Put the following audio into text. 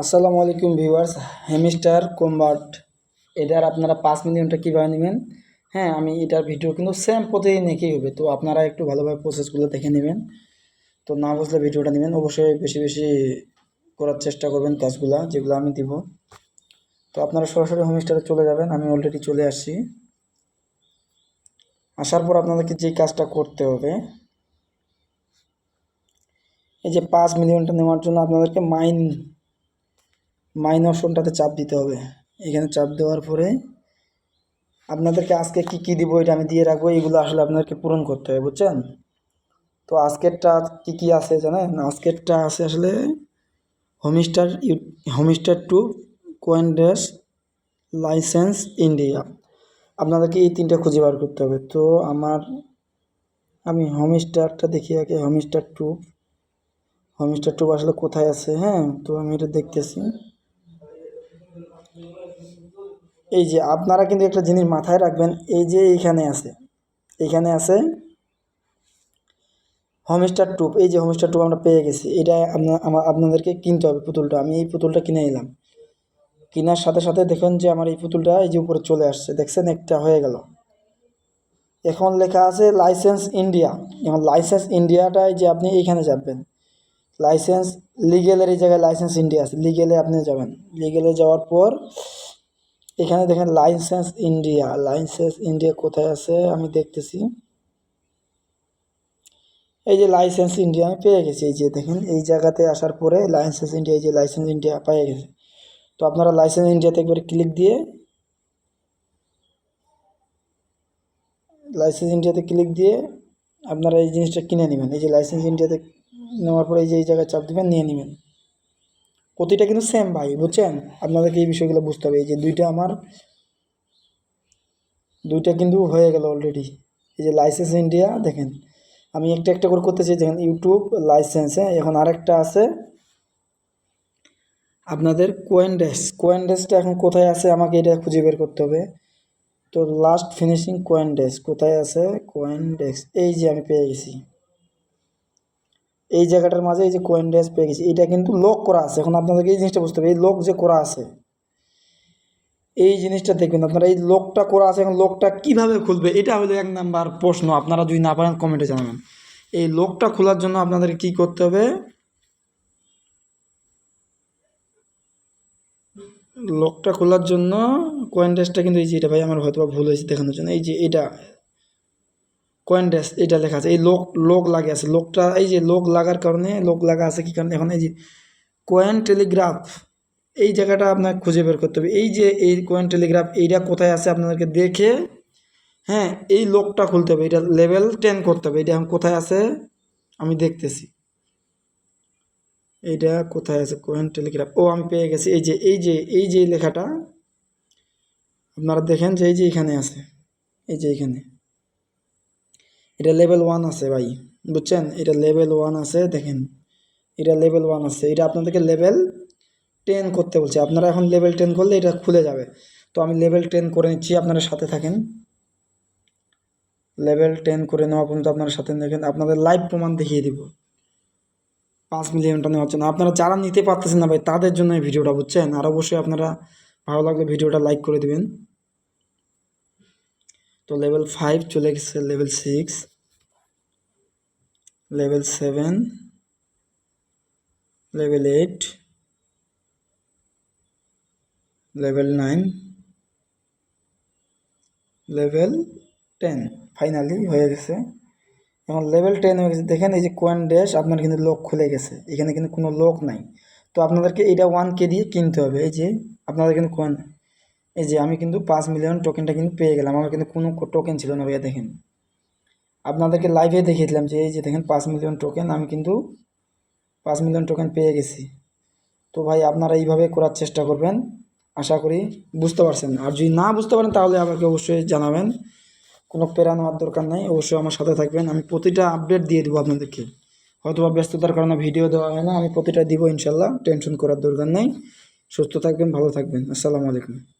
আসসালামু আলাইকুম viewers হেমিস্টার combat এটার আপনারা পাঁচ মিলিয়নটা কীভাবে নেবেন? হ্যাঁ আমি এটার ভিডিও কিন্তু সেম প্রতিদিন একই হবে, তো আপনারা একটু ভালোভাবে প্রসেসগুলো দেখে নেবেন। তো না বুঝলে ভিডিওটা নেবেন, অবশ্যই বেশি বেশি করার চেষ্টা করবেন কাজগুলো, যেগুলো আমি দিব। তো আপনারা সরাসরি হোমস্টারে চলে যাবেন, আমি অলরেডি চলে আসছি। আসার পর আপনাদেরকে যে কাজটা করতে হবে, এই যে পাঁচ মিলিয়নটা নেওয়ার জন্য আপনাদেরকে মাইন মাইন অপশনটাতে চাপ দিতে হবে। এখানে চাপ দেওয়ার পরে আপনাদেরকে আজকে কি কি দিব এটা আমি দিয়ে রাখব, এগুলো আসলে আপনাদেরকে পূরণ করতে হবে, বুঝছেন? তো আজকেরটা কি কি আছে জানেন? আজকেরটা আছে আসলে হোমস্টার হোমস্টার টু কোয়েন ড্রেস লাইসেন্স ইন্ডিয়া আপনাদেরকে এই তিনটা খুঁজে বার করতে হবে। তো আমার, আমি হোমস্টারটা দেখি আগে হোমস্টার টু হোমস্টার টু আসলে কোথায় আছে হ্যাঁ? তো আমি এটা দেখতেছি। এই যে আপনারা কিন্তু একটা জিনিস মাথায় রাখবেন, এই যে এইখানে আছে এইখানে আছে হোমস্টার টুপ এই যে হোমস্টার টুপ আমরা পেয়ে গেছি, এটা আমার আপনাদেরকে কিনতে হবে পুতুলটা, আমি এই পুতুলটা কিনে নিলাম। কেনার সাথে সাথে দেখুন যে আমার এই পুতুলটা এই যে উপরে চলে আসছে, দেখছেন একটা হয়ে গেল। এখন লেখা আছে লাইসেন্স ইন্ডিয়া, এখন লাইসেন্স ইন্ডিয়াটাই যে আপনি এইখানে যাবেন, লাইসেন্স, লিগেলের এই জায়গায় লাইসেন্স ইন্ডিয়া আছে, লিগেলে আপনি যাবেন, লিগেলে যাওয়ার পর এখানে দেখেন লাইসেন্স ইন্ডিয়া। লাইসেন্স ইন্ডিয়া কোথায় আছে? আমি দেখতেছি। এই যে লাইসেন্স ইন্ডিয়া আমি পেয়ে গেছি। এই যে দেখেন, এই জায়গাতে আসার পরে লাইসেন্স ইন্ডিয়া, এই যে লাইসেন্স ইন্ডিয়া পেয়ে গেছে। তো আপনারা লাইসেন্স ইন্ডিয়াতে একবার ক্লিক দিয়ে লাইসেন্স ইন্ডিয়াতে ক্লিক দিয়ে আপনারা এই জিনিসটা কিনে নেবেন। এই যে লাইসেন্স ইন্ডিয়াতে নেওয়ার পরে এই যে এই জায়গায় চাপ দেবেন, নিয়ে নেবেন। প্রতিটা কিন্তু সেম ভাই, বুঝছেন? আপনাদেরকে এই বিষয়গুলো বুঝতে হবে। এই যে দুইটা আমার, দুইটা কিন্তু হয়ে গেল অলরেডি এই যে লাইসেন্স ইন্ডিয়া দেখেন, আমি একটা একটা করে করতেছি দেখেন ইউটিউব লাইসেন্স হ্যাঁ? এখন আরেকটা আছে। আপনাদের কোয়েনডেস কোয়েনডেসটা এখন কোথায় আছে? আমাকে এটা খুঁজে বের করতে হবে। তো লাস্ট ফিনিশিং কোয়েনডেস কোথায় আছে? কোয়েনডেস এই যে আমি পেয়ে গেছি। এই জায়গাটার মাঝে এই যে কোয়েন ড্রেস পেয়ে গেছি এটা কিন্তু লক করা আছে। এখন আপনাদেরকে এই জিনিসটা বুঝতে হবে, এই লক যে করা আছে, এই জিনিসটা দেখবেন আপনারা, এই লোকটা করা আছে, এখন লোকটা কীভাবে খুলবে, এটা হলো এক নাম্বার প্রশ্ন। আপনারা যদি না পারেন কমেন্টে জানাবেন। এই লোকটা খোলার জন্য আপনাদের কি করতে হবে? লোকটা খোলার জন্য কয়েন ড্রেসটা কিন্তু এই যে এটা ভাই, আমার হয়তো ভুল হয়েছে দেখানোর জন্য। এই যে এটা কয়েন ড্যাশ এটা লেখা আছে, এই লোক লোক লাগে আছে, লোকটা, এই যে লোক লাগার কারণে লোক লাগা আছে কি কারণে? এখন এই যে কয়েন টেলিগ্রাফ, এই জায়গাটা আপনাকে খুঁজে বের করতে হবে। এই যে এই কয়েন টেলিগ্রাফ, এইটা কোথায় আছে আপনাদেরকে দেখে হ্যাঁ এই লোকটা খুলতে হবে, এটা লেভেল টেন করতে হবে। এটা এখন কোথায় আছে? আমি দেখতেছি। এইটা কোথায় আছে? কয়েন টেলিগ্রাফ, ও আমি পেয়ে গেছি। এই যে এই যে এই যে লেখাটা, আপনারা দেখেন যে এই যে এখানে আছে, এই যে এখানে। এটা লেভেল ওয়ান আছে ভাই, বুঝছেন? এটা লেভেল ওয়ান আছে, দেখেন। এটা লেভেল ওয়ান আছে। এটা আপনাদেরকে লেভেল টেন করতে বলছে। আপনারা এখন লেভেল টেন করলে এটা খুলে যাবে। তো আমি লেভেল টেন করে নিচ্ছি, আপনারা সাথে থাকেন। লেভেল টেন করে নেওয়া পর্যন্ত আপনারা সাথে দেখেন আপনাদের লাইভ প্রমাণ দেখিয়ে দিব। পাঁচ মিলিয়নটা নেওয়ার জন্য। আপনারা যারা নিতে পারতেছেন না ভাই, তাদের জন্য এই ভিডিওটা বুঝছেন? আর অবশ্যই আপনারা ভালো লাগলে ভিডিওটা লাইক করে দেবেন। তো লেভেল ফাইভ চলে গেছে level six level seven level eight level nine level ten finally হয়ে গেছে। এখন লেভেল টেন হয়ে গেছে। দেখেন এই যে কোয়েন ড্যাশ আপনার কিন্তু লোক খুলে গেছে। এখানে কিন্তু কোনো লোক নাই। তো আপনাদেরকে এটা ওয়ান কে দিয়ে কিনতে হবে। এই যে আপনাদের কিন্তু কোয়েন এই যে আমি কিন্তু পাঁচ মিলিয়ন টোকেনটা কিন্তু পেয়ে গেলাম। আমার কিন্তু কোনো টোকেন ছিল না ভাইয়া, দেখেন। আপনাদেরকে লাইভে দেখিয়ে দিলাম যে, এই যে দেখেন পাঁচ মিলিয়ন টোকেন আমি কিন্তু পাঁচ মিলিয়ন টোকেন পেয়ে গেছি। তো ভাই, আপনারা এইভাবে করার চেষ্টা করবেন। আশা করি বুঝতে পারছেন। আর যদি না বুঝতে পারেন, তাহলে আমাকে অবশ্যই জানাবেন। কোনো প্যারা নেওয়ার দরকার নেই, অবশ্যই আমার সাথে থাকবেন। আমি প্রতিটা আপডেট দিয়ে দেবো আপনাদেরকে। হয়তো বা ব্যস্ততার কারণে ভিডিও দেওয়া হয় না, আমি প্রতিটা দিব ইনশাল্লাহ, টেনশন করার দরকার নেই। সুস্থ থাকবেন, ভালো থাকবেন। আসসালামু আলাইকুম।